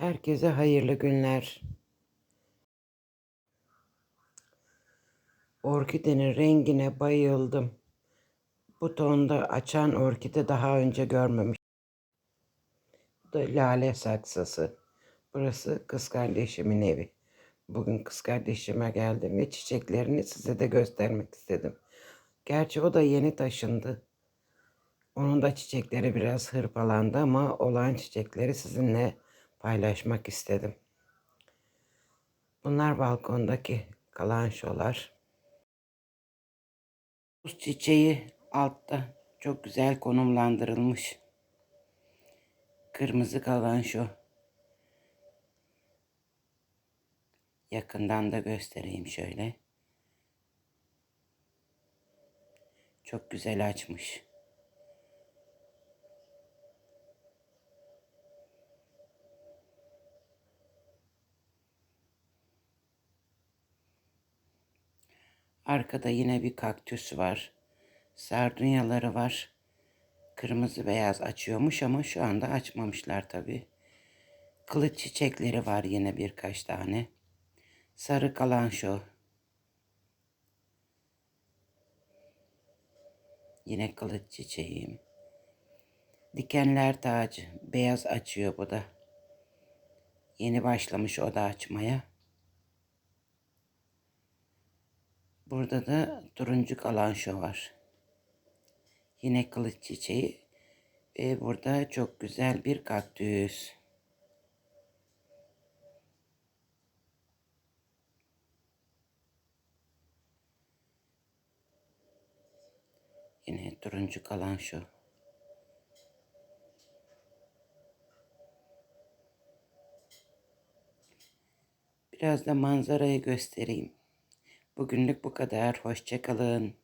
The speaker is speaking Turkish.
Herkese hayırlı günler. Orkidenin rengine bayıldım. Bu tonda açan orkide daha önce görmemiş. Bu da lale saksısı. Burası kız kardeşimin evi. Bugün kız kardeşime geldim ve çiçeklerini size de göstermek istedim. Gerçi o da yeni taşındı. Onun da çiçekleri biraz hırpalandı ama olan çiçekleri sizinle paylaşmak istedim. Bunlar balkondaki kalanşolar. Buz çiçeği altta çok güzel konumlandırılmış. Kırmızı kalanşo. Yakından da göstereyim şöyle. Çok güzel açmış. Arkada yine bir kaktüs var. Sardunyaları var. Kırmızı beyaz açıyormuş ama şu anda açmamışlar tabi. Kılıç çiçekleri var yine birkaç tane. Sarı kalanşo. Yine kılıç çiçeğim. Dikenler tacı. Beyaz açıyor bu da. Yeni başlamış o da açmaya. Burada da turuncu kalanşo var. Yine kılıç çiçeği. Ve burada çok güzel bir kaktüs. Yine turuncu kalanşo. Biraz da manzarayı göstereyim. Bugünlük bu kadar. Hoşçakalın.